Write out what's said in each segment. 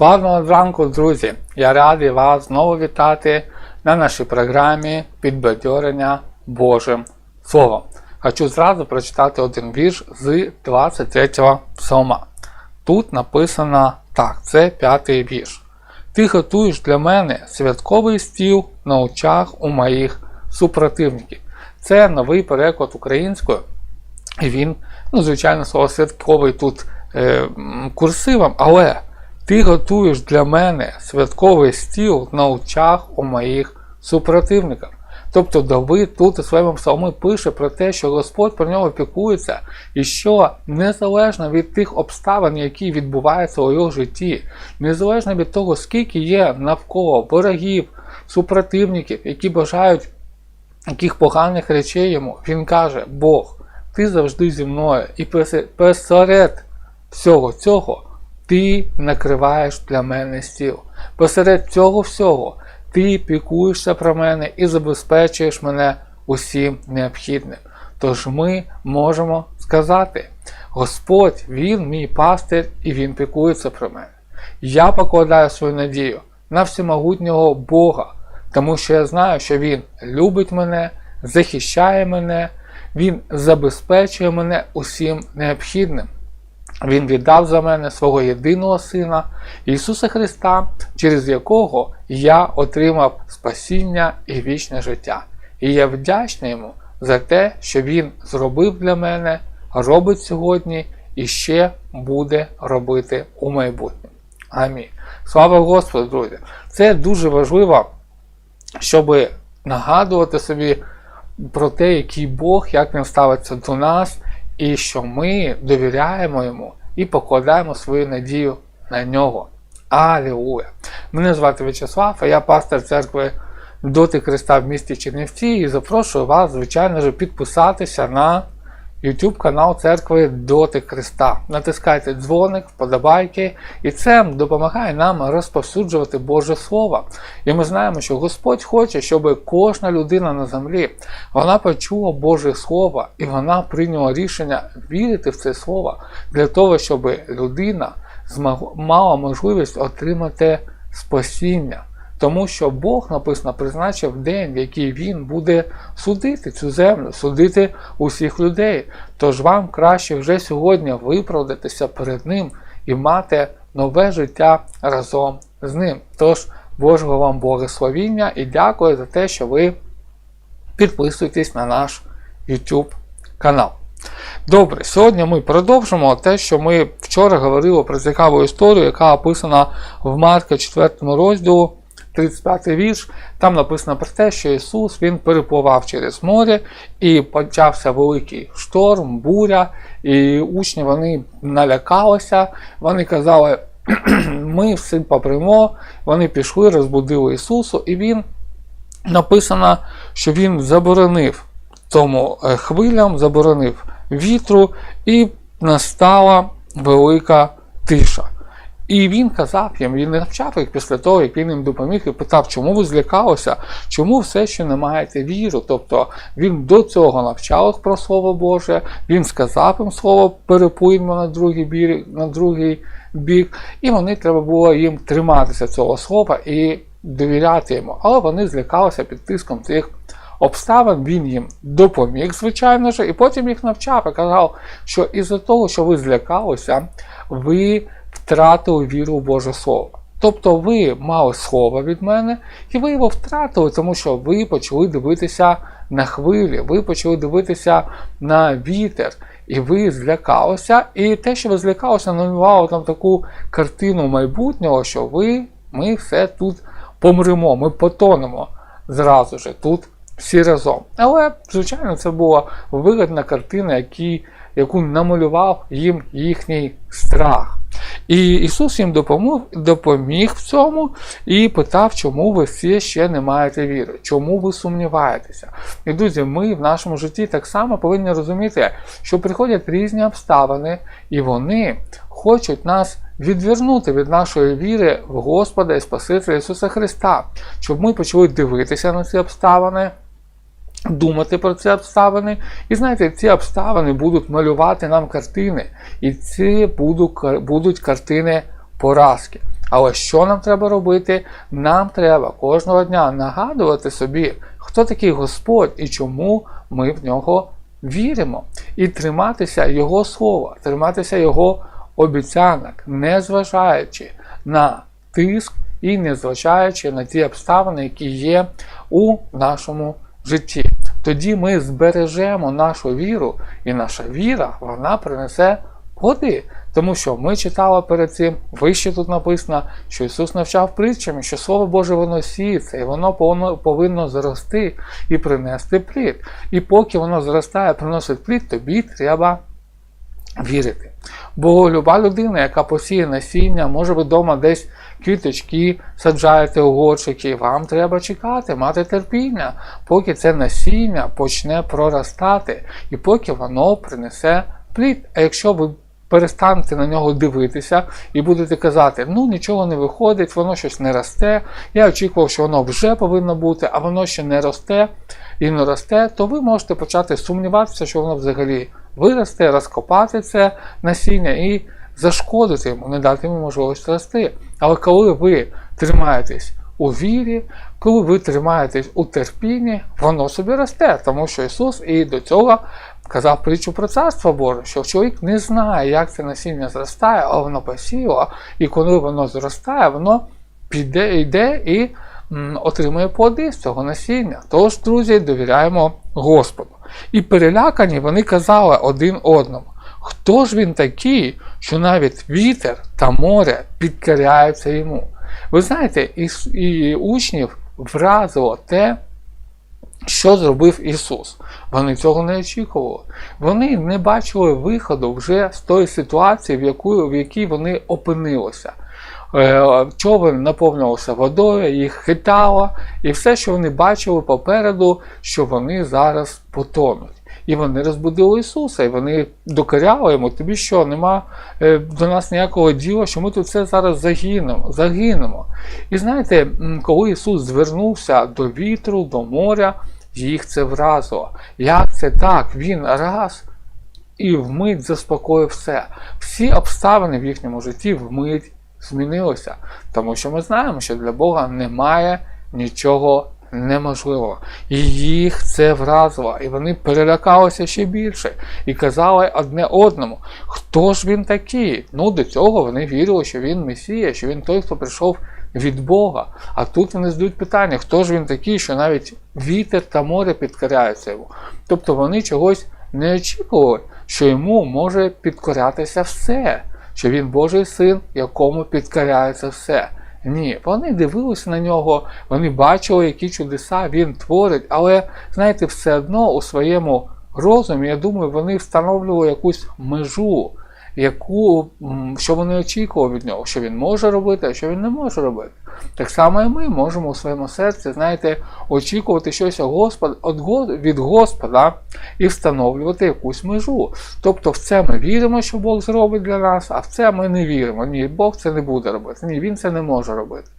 Славного зранку, друзі! Я радий вас знову вітати на нашій програмі підбадьорення Божим Словом. Хочу зразу прочитати один вірш з 23 псалма. Тут написано так, це п'ятий вірш. Ти готуєш для мене святковий стіл на очах у моїх супротивників. Це новий переклад українською. І він, ну, звичайно, слово святковий тут е, курсивом, але ти готуєш для мене святковий стіл на очах у моїх супротивників. Тобто Давид тут у своєму псалмі пише про те, що Господь про нього піклується, і що незалежно від тих обставин, які відбуваються у його житті, незалежно від того, скільки є навколо ворогів, супротивників, які бажають яких поганих речей йому, він каже: Бог, ти завжди зі мною, і посеред всього цього ти накриваєш для мене стіл. Посеред цього всього ти пікуєшся про мене і забезпечуєш мене усім необхідним. Тож ми можемо сказати: Господь, Він мій пастир, і Він пікується про мене. Я покладаю свою надію на всемогутнього Бога, тому що я знаю, що Він любить мене, захищає мене, Він забезпечує мене усім необхідним. Він віддав за мене свого єдиного Сина, Ісуса Христа, через якого я отримав спасіння і вічне життя. І я вдячний йому за те, що Він зробив для мене, робить сьогодні і ще буде робити у майбутньому. Амінь. Слава Господу, друзі! Це дуже важливо, щоб нагадувати собі про те, який Бог, як він ставиться до нас і що ми довіряємо йому і покладаємо свою надію на нього. Алілуя! Мене звати В'ячеслав, а я пастор церкви Доти Христа в місті Чернівці і запрошую вас, звичайно підписатися на YouTube канал церкви Доти Христа. Натискайте дзвоник, вподобайки, і це допомагає нам розповсюджувати Боже Слово. І ми знаємо, що Господь хоче, щоб кожна людина на землі вона почула Боже Слово і вона прийняла рішення вірити в це слово для того, щоб людина мала можливість отримати спасіння. Тому що Бог написано призначив день, в який Він буде судити цю землю, судити усіх людей. Тож вам краще вже сьогодні виправдатися перед Ним і мати нове життя разом з ним. Тож, Божого вам благословіння і дякую за те, що ви підписуєтесь на наш YouTube канал. Добре, сьогодні ми продовжимо те, що ми вчора говорили про цікаву історію, яка описана в Марка 4 розділу. 35 вірш, там написано про те, що Ісус Він перепливав через море і почався великий шторм, буря, і учні вони налякалися, вони казали, ми всі попримо, вони пішли, розбудили Ісусу, і Він написано, що Він заборонив тому е, хвилям, заборонив вітру, і настала велика тиша. І він казав їм, він навчав їх після того, як він їм допоміг і питав, чому ви злякалися, чому все ще не маєте віру. Тобто він до цього навчав їх про Слово Боже, він сказав їм слово перепуємо на другий бік, на другий бік, і вони треба було їм триматися цього слова і довіряти йому. Але вони злякалися під тиском цих обставин, він їм допоміг, звичайно ж, і потім їх навчав і казав, що із-за того, що ви злякалися, ви втратили віру в Боже Слово. Тобто ви мали слово від мене, і ви його втратили, тому що ви почали дивитися на хвилі, ви почали дивитися на вітер, і ви злякалися. І те, що ви злякалися, намалювало там таку картину майбутнього, що ви, ми все тут помремо, ми потонемо зразу ж тут всі разом. Але, звичайно, це була вигідна картина, які, яку намалював їм їхній страх. І Ісус їм допомог, допоміг в цьому і питав, чому ви всі ще не маєте віри, чому ви сумніваєтеся. І друзі, ми в нашому житті так само повинні розуміти, що приходять різні обставини, і вони хочуть нас відвернути від нашої віри в Господа і Спасителя Ісуса Христа, щоб ми почали дивитися на ці обставини думати про ці обставини. І знаєте, ці обставини будуть малювати нам картини. І ці будуть картини поразки. Але що нам треба робити? Нам треба кожного дня нагадувати собі, хто такий Господь і чому ми в нього віримо. І триматися Його слова, триматися Його обіцянок, не зважаючи на тиск і не зважаючи на ті обставини, які є у нашому житті. Тоді ми збережемо нашу віру, і наша віра вона принесе плоди. Тому що ми читали перед цим, вище тут написано, що Ісус навчав притчами, що Слово Боже воно сіється, і воно повинно, зрости і принести плід. І поки воно зростає, приносить плід, тобі треба вірити. Бо люба людина, яка посіє насіння, може ви вдома десь квіточки саджаєте у горщики, вам треба чекати, мати терпіння, поки це насіння почне проростати, і поки воно принесе плід. А якщо ви перестанете на нього дивитися і будете казати, ну нічого не виходить, воно щось не росте, я очікував, що воно вже повинно бути, а воно ще не росте і не росте, то ви можете почати сумніватися, що воно взагалі виросте, розкопати це насіння і зашкодити йому, не дати йому можливість рости. Але коли ви тримаєтесь у вірі, коли ви тримаєтесь у терпінні, воно собі росте, тому що Ісус і до цього казав притчу про царство Боже, що чоловік не знає, як це насіння зростає, але воно посіяло, і коли воно зростає, воно піде, йде і м, отримує плоди з цього насіння. Тож, друзі, довіряємо Господу. І перелякані вони казали один одному. Хто ж він такий, що навіть вітер та море підкоряються йому? Ви знаєте, і, учнів вразило те, що зробив Ісус. Вони цього не очікували. Вони не бачили виходу вже з тої ситуації, в, яку, в якій вони опинилися. Е, Човен наповнювався водою, їх хитало, і все, що вони бачили попереду, що вони зараз потонуть. І вони розбудили Ісуса, і вони докоряли йому, тобі що, нема е, до нас ніякого діла, що ми тут все зараз загинемо. загинемо. І знаєте, коли Ісус звернувся до вітру, до моря, їх це вразило. Як це так? Він раз і вмить заспокоїв все. Всі обставини в їхньому житті вмить змінилися. Тому що ми знаємо, що для Бога немає нічого неможливого. І їх це вразило, і вони перелякалися ще більше і казали одне одному, хто ж він такий? Ну, до цього вони вірили, що він Месія, що він той, хто прийшов від Бога. А тут вони задають питання, хто ж він такий, що навіть вітер та море підкоряються йому. Тобто вони чогось не очікували, що йому може підкорятися все, що він Божий син, якому підкоряється все. Ні, вони дивилися на нього, вони бачили, які чудеса він творить, але, знаєте, все одно у своєму розумі, я думаю, вони встановлювали якусь межу, яку, що вони очікували від нього, що він може робити, а що він не може робити. Так само і ми можемо у своєму серці, знаєте, очікувати щось від Господа, і встановлювати якусь межу. Тобто в це ми віримо, що Бог зробить для нас, а в це ми не віримо. Ні, Бог це не буде робити. Ні, Він це не може робити.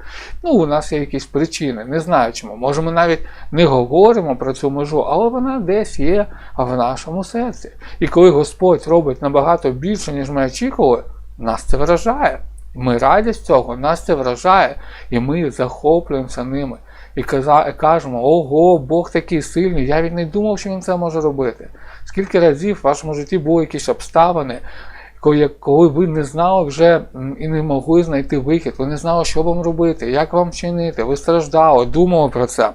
Ну, у нас є якісь причини, не знаю чому. Може, ми навіть не говоримо про цю межу, але вона десь є в нашому серці. І коли Господь робить набагато більше, ніж ми очікували, нас це вражає. Ми раді з цього, нас це вражає, і ми захоплюємося ними. І кажемо, ого, Бог такий сильний, я від не думав, що він це може робити. Скільки разів в вашому житті були якісь обставини, коли, ви не знали вже і не могли знайти вихід, ви не знали, що вам робити, як вам чинити, ви страждали, думали про це.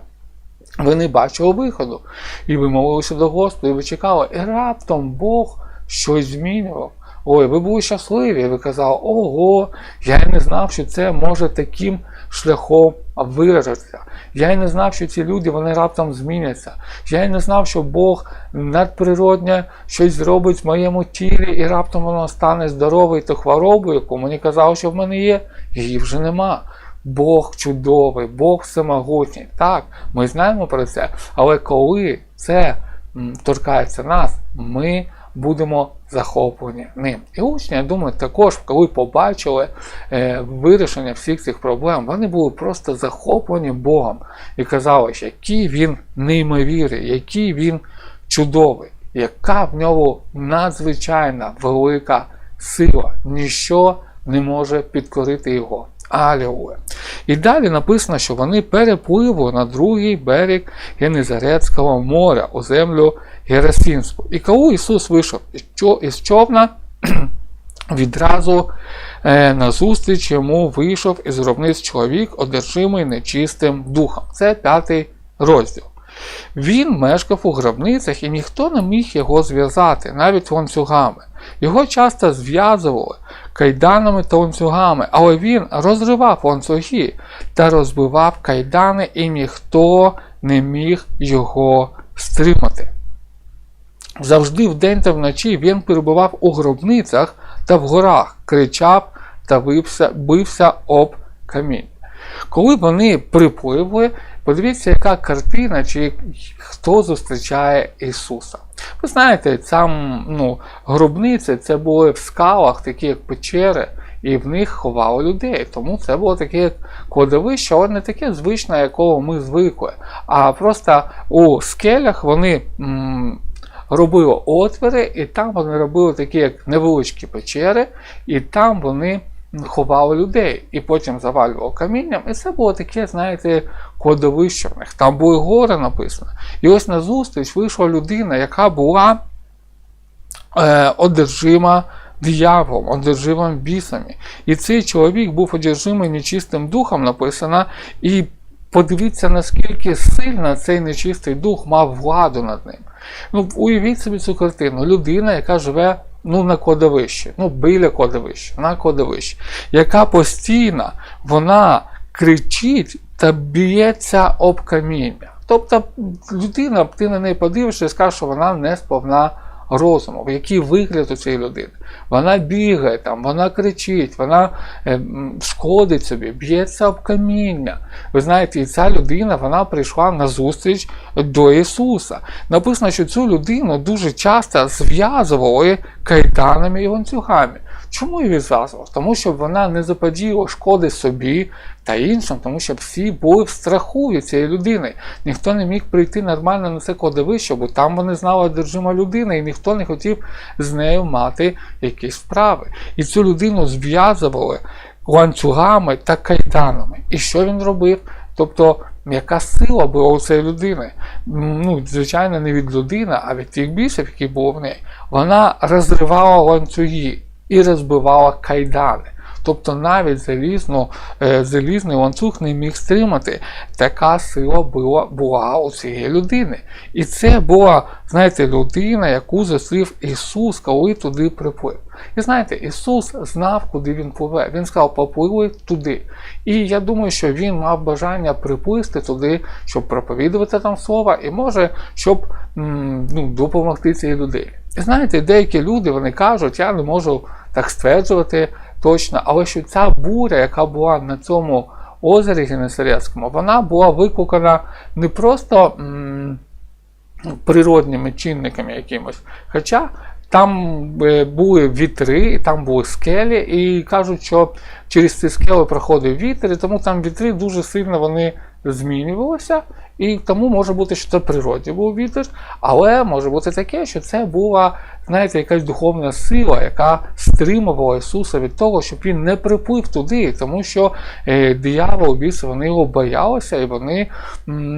Ви не бачили виходу. І ви молилися до Господа, і ви чекали, і раптом Бог щось змінював. Ой, ви були щасливі, ви казали, ого, я й не знав, що це може таким шляхом виразитися. Я й не знав, що ці люди вони раптом зміняться. Я й не знав, що Бог надприродне щось зробить в моєму тілі, і раптом воно стане здоровою та хворобою, яку мені казали, що в мене є, її вже нема. Бог чудовий, Бог всемогутній. Так, ми знаємо про це, але коли це торкається нас, ми будемо захоплені ним. І учні, я думаю, також, коли побачили е, вирішення всіх цих проблем, вони були просто захоплені Богом і казали, що який він неймовірний, який він чудовий, яка в нього надзвичайна велика сила. Ніщо не може підкорити його. Алілуя. І далі написано, що вони перепливли на другий берег Генезарецького моря у землю Герасинську. І коли Ісус вийшов із човна, відразу е, назустріч йому вийшов із гробниць чоловік, одержимий нечистим духом. Це п'ятий розділ. Він мешкав у гробницях і ніхто не міг його зв'язати, навіть ланцюгами. Його часто зв'язували кайданами та ланцюгами, але він розривав ланцюги та розбивав кайдани, і ніхто не міг його стримати. Завжди вдень та вночі він перебував у гробницях та в горах, кричав та бився, бився об камінь. Коли вони припливли, подивіться, яка картина, чи хто зустрічає Ісуса. Ви знаєте, там ну, гробниці це були в скалах, такі як печери, і в них ховали людей. Тому це було таке кладовище, але не таке звичне, якого ми звикли. А просто у скелях вони. М Робили отвори, і там вони робили такі як невеличкі печери, і там вони ховали людей і потім завалював камінням. І це було таке, знаєте, кладовище в них. Там були гори написано. І ось на зустріч вийшла людина, яка була е, одержима дияволом, одержимим бісами. І цей чоловік був одержимий нечистим духом, написано. і Подивіться, наскільки сильно цей нечистий дух мав владу над ним. Ну, Уявіть собі цю картину. Людина, яка живе ну, на кладовищі, ну, біля кладовища, на кладовищі, яка постійно вона кричить та б'ється об каміння. Тобто людина, ти на неї подивишся і скажеш, що вона не сповна розуму, який вигляд у цієї людини. Вона бігає там, вона кричить, вона е, шкодить собі, б'ється об каміння. Ви знаєте, і ця людина вона прийшла на зустріч до Ісуса. Написано, що цю людину дуже часто зв'язували кайданами і ланцюгами. Чому її зв'язував? Тому що вона не заподіяла шкоди собі та іншим, тому що всі були в страху від цієї людини. Ніхто не міг прийти нормально на це кладовище, бо там вони знали одержима людина, і ніхто не хотів з нею мати якісь справи. І цю людину зв'язували ланцюгами та кайданами. І що він робив? Тобто, яка сила була у цієї людини? Ну, Звичайно, не від людини, а від тих бісів, які були в неї. Вона розривала ланцюги і розбивала кайдани. Тобто навіть залізну, е, залізний ланцюг не міг стримати. Така сила була була у цієї людини. І це була, знаєте, людина, яку зустрів Ісус, коли туди приплив. І знаєте, Ісус знав, куди Він пливе. Він сказав, попливи туди. І я думаю, що він мав бажання приплисти туди, щоб проповідувати там слова, і може, щоб ну, допомогти цій людині. І знаєте, деякі люди вони кажуть, я не можу так стверджувати точно, але що ця буря, яка була на цьому озері Генесарецькому, вона була викликана не просто м природніми чинниками якимось. Хоча там е, були вітри, там були скелі, і кажуть, що через ці скели проходив вітер, і тому там вітри дуже сильно вони змінювалися. І тому може бути, що це природі був вітер, але може бути таке, що це була, знаєте, якась духовна сила, яка стримувала Ісуса від того, щоб він не приплив туди, тому що е, диявол, біси, вони його боялися, і вони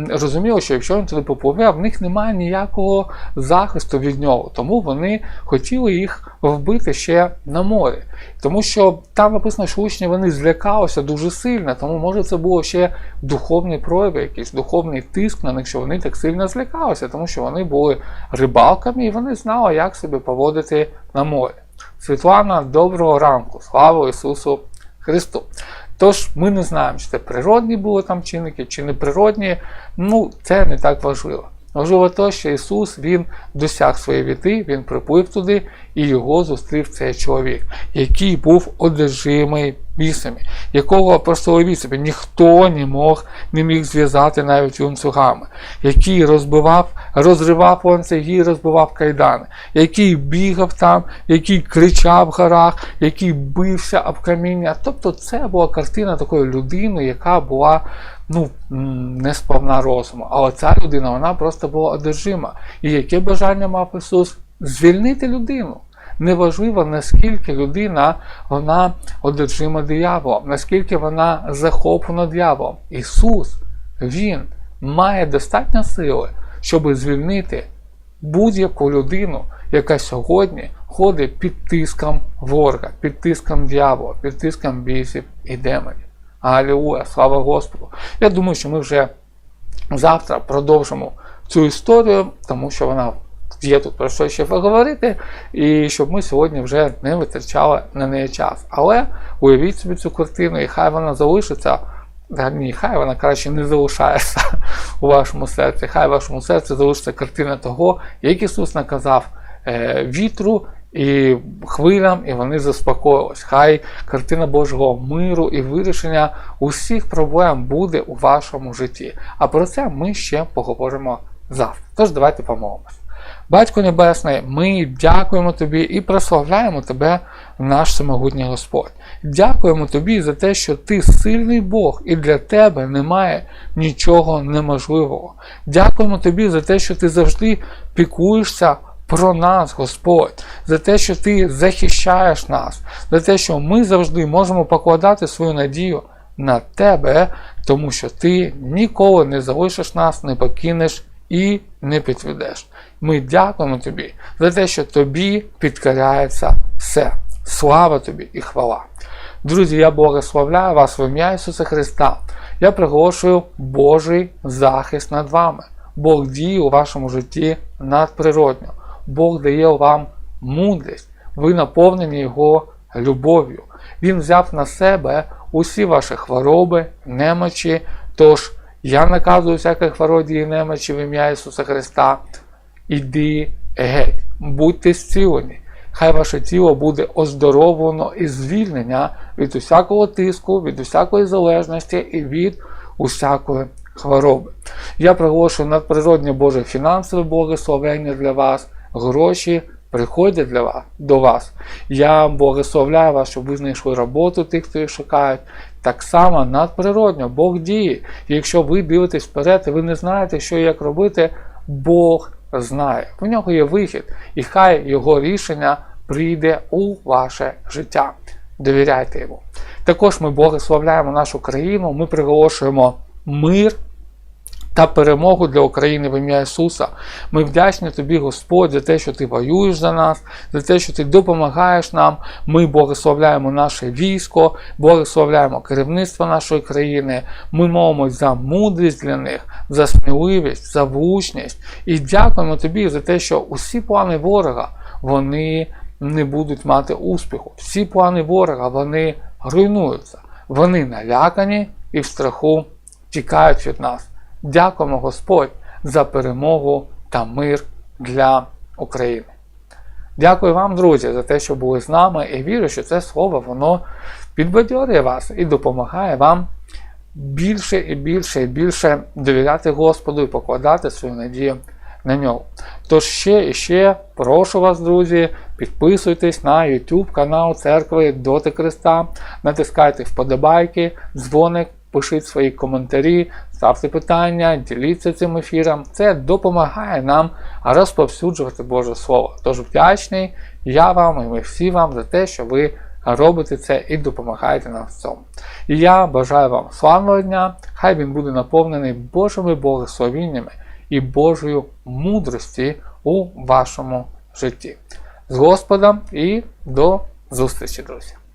розуміли, що якщо він туди попливе, в них немає ніякого захисту від нього. Тому вони хотіли їх вбити ще на морі. Тому що там написано, що учні вони злякалися дуже сильно, тому може це було ще духовний прояв, якийсь духовний тиск на них, що вони так сильно злякалися, тому що вони були рибалками і вони знали, як себе поводити на морі. Світлана, доброго ранку! Слава Ісусу Христу! Тож ми не знаємо, чи це природні були там чинники, чи не природні. Ну, це не так важливо. Можливо, те, що Ісус Він досяг своєї віти, Він приплив туди і його зустрів цей чоловік, який був одержимий бісами, якого просто собі ніхто не мог не міг зв'язати навіть ланцюгами, який розбивав, розривав ланцюги, розбивав кайдани, який бігав там, який кричав в горах, який бився об каміння. Тобто це була картина такої людини, яка була ну, не сповна розуму. Але ця людина вона просто була одержима. І яке бажання мав Ісус? Звільнити людину Неважливо, наскільки людина вона одержима дияволом, наскільки вона захоплена дияволом. Ісус, Він має достатньо сили, щоб звільнити будь-яку людину, яка сьогодні ходить під тиском ворога, під тиском дьявола, під тиском бісів і демонів. Алілуя, слава Господу! Я думаю, що ми вже завтра продовжимо цю історію, тому що вона є тут про що ще поговорити, і щоб ми сьогодні вже не витрачали на неї час. Але уявіть собі цю картину, і хай вона залишиться. Ні, хай вона краще не залишається у вашому серці. Хай в вашому серці залишиться картина того, як Ісус наказав е, вітру і хвилям, і вони заспокоїлись. Хай картина Божого миру і вирішення усіх проблем буде у вашому житті. А про це ми ще поговоримо завтра. Тож давайте помолимось. Батько Небесний, ми дякуємо Тобі і прославляємо Тебе, наш самогутній Господь. Дякуємо Тобі за те, що Ти сильний Бог, і для Тебе немає нічого неможливого. Дякуємо Тобі за те, що Ти завжди пікуєшся про нас, Господь, за те, що Ти захищаєш нас, за те, що ми завжди можемо покладати свою надію на Тебе, тому що Ти ніколи не залишиш нас, не покинеш і не підведеш. Ми дякуємо тобі за те, що тобі підкоряється все. Слава тобі і хвала. Друзі, я благословляю вас в ім'я Ісуса Христа. Я приголошую Божий захист над вами. Бог діє у вашому житті надприродньо. Бог дає вам мудрість. Ви наповнені Його любов'ю. Він взяв на себе усі ваші хвороби, немочі. Тож я наказую всяких хворобі і немочі в ім'я Ісуса Христа. Іди геть, будьте зцілені. Хай ваше тіло буде оздоровлено і звільнення від усякого тиску, від усякої залежності і від усякої хвороби. Я приголошую надприродне Боже фінансове благословення для вас, гроші приходять для вас, до вас. Я благословляю вас, щоб ви знайшли роботу тих, хто їх шукають. Так само надприродньо, Бог діє. Якщо ви дивитесь вперед, і ви не знаєте, що і як робити, Бог знає. У нього є вихід, і хай його рішення прийде у ваше життя. Довіряйте йому. Також ми благословляємо нашу країну, ми приголошуємо мир та перемогу для України в ім'я Ісуса. Ми вдячні тобі, Господь, за те, що ти воюєш за нас, за те, що ти допомагаєш нам. Ми благословляємо наше військо, благословляємо керівництво нашої країни. Ми молимось за мудрість для них, за сміливість, за влучність. І дякуємо тобі за те, що усі плани ворога вони не будуть мати успіху. Всі плани ворога вони руйнуються. Вони налякані і в страху тікають від нас. Дякуємо Господь за перемогу та мир для України. Дякую вам, друзі, за те, що були з нами, і вірю, що це слово воно підбадьорює вас і допомагає вам більше і більше і більше довіряти Господу і покладати свою надію на нього. Тож ще і ще прошу вас, друзі, підписуйтесь на YouTube канал Церкви Доти Христа, натискайте вподобайки, дзвоник, пишіть свої коментарі, ставте питання, діліться цим ефіром. Це допомагає нам розповсюджувати Боже Слово. Тож вдячний я вам і ми всі вам за те, що ви робите це і допомагаєте нам в цьому. І я бажаю вам славного дня, хай він буде наповнений Божими благословіннями і Божою мудрості у вашому житті. З Господом і до зустрічі, друзі!